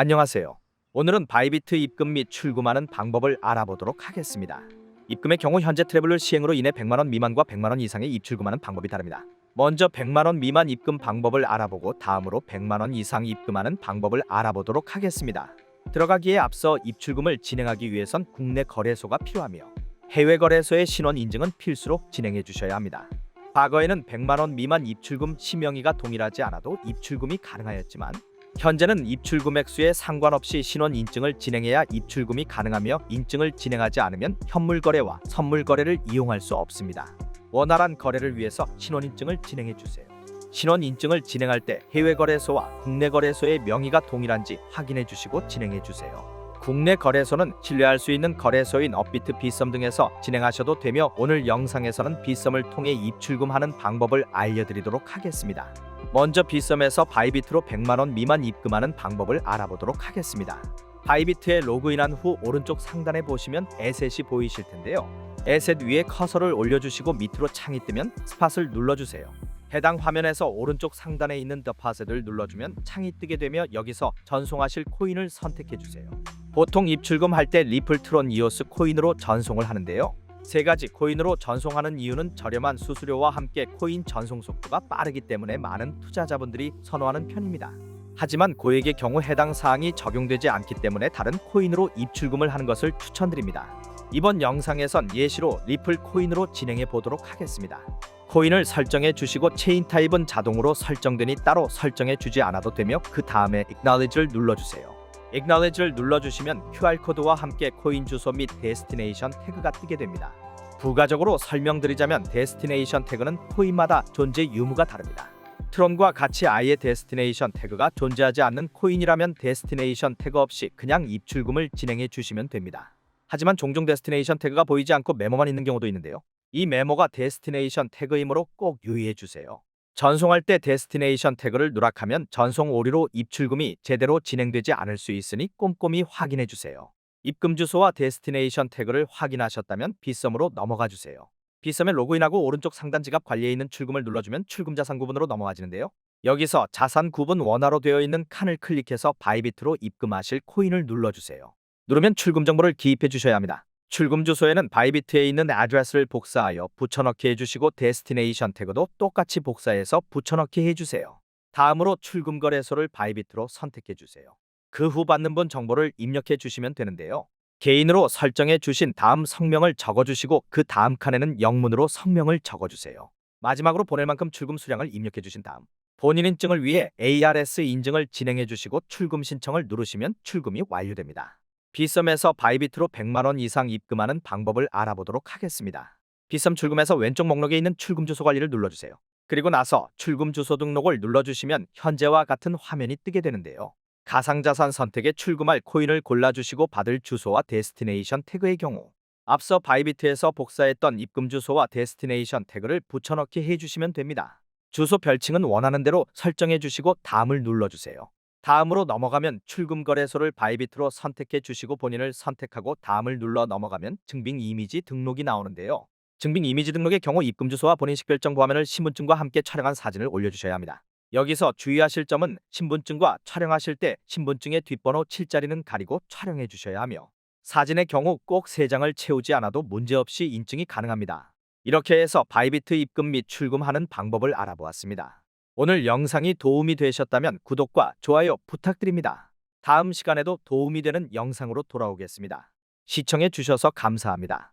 안녕하세요. 오늘은 바이비트 입금 및 출금하는 방법을 알아보도록 하겠습니다. 입금의 경우 현재 트래블러 시행으로 인해 100만 원 미만과 100만 원 이상의 입출금하는 방법이 다릅니다. 먼저 100만 원 미만 입금 방법을 알아보고 다음으로 100만 원 이상 입금하는 방법을 알아보도록 하겠습니다. 들어가기에 앞서 입출금을 진행하기 위해선 국내 거래소가 필요하며 해외 거래소의 신원 인증은 필수로 진행해 주셔야 합니다. 과거에는 100만 원 미만 입출금 심명의가 동일하지 않아도 입출금이 가능하였지만 현재는 입출금 액수에 상관없이 신원 인증을 진행해야 입출금이 가능하며 인증을 진행하지 않으면 현물 거래와 선물 거래를 이용할 수 없습니다. 원활한 거래를 위해서 신원 인증을 진행해 주세요. 신원 인증을 진행할 때 해외 거래소와 국내 거래소의 명의가 동일한지 확인해 주시고 진행해 주세요. 국내 거래소는 신뢰할 수 있는 거래소인 업비트 비썸 등에서 진행하셔도 되며 오늘 영상에서는 비썸을 통해 입출금하는 방법을 알려드리도록 하겠습니다. 먼저 비썸에서 바이비트로 100만 원 미만 입금하는 방법을 알아보도록 하겠습니다. 바이비트에 로그인한 후 오른쪽 상단에 보시면 에셋이 보이실 텐데요. 에셋 위에 커서를 올려주시고 밑으로 창이 뜨면 스팟을 눌러주세요. 해당 화면에서 오른쪽 상단에 있는 더파셋을 눌러주면 창이 뜨게 되며 여기서 전송하실 코인을 선택해 주세요. 보통 입출금 할 때 리플 트론 이오스 코인으로 전송을 하는데요. 세 가지 코인으로 전송하는 이유는 저렴한 수수료와 함께 코인 전송 속도가 빠르기 때문에 많은 투자자분들이 선호하는 편입니다. 하지만 고액의 경우 해당 사항이 적용되지 않기 때문에 다른 코인으로 입출금을 하는 것을 추천드립니다. 이번 영상에선 예시로 리플 코인으로 진행해 보도록 하겠습니다. 코인을 설정해 주시고 체인 타입은 자동으로 설정되니 따로 설정해 주지 않아도 되며 그 다음에 Acknowledge를 눌러주세요. Acknowledge를 눌러주시면 QR코드와 함께 코인 주소 및 데스티네이션 태그가 뜨게 됩니다. 부가적으로 설명드리자면 데스티네이션 태그는 코인마다 존재 유무가 다릅니다. 트론과 같이 아예 데스티네이션 태그가 존재하지 않는 코인이라면 데스티네이션 태그 없이 그냥 입출금을 진행해 주시면 됩니다. 하지만 종종 데스티네이션 태그가 보이지 않고 메모만 있는 경우도 있는데요. 이 메모가 데스티네이션 태그이므로 꼭 유의해 주세요. 전송할 때 데스티네이션 태그를 누락하면 전송 오류로 입출금이 제대로 진행되지 않을 수 있으니 꼼꼼히 확인해 주세요. 입금 주소와 데스티네이션 태그를 확인하셨다면 비썸으로 넘어가 주세요. 비썸에 로그인하고 오른쪽 상단 지갑 관리에 있는 출금을 눌러주면 출금 자산 구분으로 넘어가지는데요. 여기서 자산 구분 원화로 되어 있는 칸을 클릭해서 바이비트로 입금하실 코인을 눌러주세요. 누르면 출금 정보를 기입해 주셔야 합니다. 출금 주소에는 바이비트에 있는 아드레스를 복사하여 붙여넣기 해주시고 데스티네이션 태그도 똑같이 복사해서 붙여넣기 해주세요. 다음으로 출금 거래소를 바이비트로 선택해 주세요. 그 후 받는 분 정보를 입력해 주시면 되는데요. 개인으로 설정해 주신 다음 성명을 적어주시고 그 다음 칸에는 영문으로 성명을 적어주세요. 마지막으로 보낼 만큼 출금 수량을 입력해 주신 다음 본인 인증을 위해 ARS 인증을 진행해 주시고 출금 신청을 누르시면 출금이 완료됩니다. 비썸에서 바이비트로 100만 원 이상 입금하는 방법을 알아보도록 하겠습니다. 비썸 출금에서 왼쪽 목록에 있는 출금 주소 관리를 눌러주세요. 그리고 나서 출금 주소 등록을 눌러주시면 현재와 같은 화면이 뜨게 되는데요. 가상자산 선택에 출금할 코인을 골라주시고 받을 주소와 데스티네이션 태그의 경우 앞서 바이비트에서 복사했던 입금 주소와 데스티네이션 태그를 붙여넣기 해주시면 됩니다. 주소 별칭은 원하는 대로 설정해 주시고 다음을 눌러주세요. 다음으로 넘어가면 출금 거래소를 바이비트로 선택해 주시고 본인을 선택하고 다음을 눌러 넘어가면 증빙 이미지 등록이 나오는데요. 증빙 이미지 등록의 경우 입금 주소와 본인 식별정보 화면을 신분증과 함께 촬영한 사진을 올려주셔야 합니다. 여기서 주의하실 점은 신분증과 촬영하실 때 신분증의 뒷번호 7자리는 가리고 촬영해 주셔야 하며 사진의 경우 꼭 3장을 채우지 않아도 문제없이 인증이 가능합니다. 이렇게 해서 바이비트 입금 및 출금하는 방법을 알아보았습니다. 오늘 영상이 도움이 되셨다면 구독과 좋아요 부탁드립니다. 다음 시간에도 도움이 되는 영상으로 돌아오겠습니다. 시청해 주셔서 감사합니다.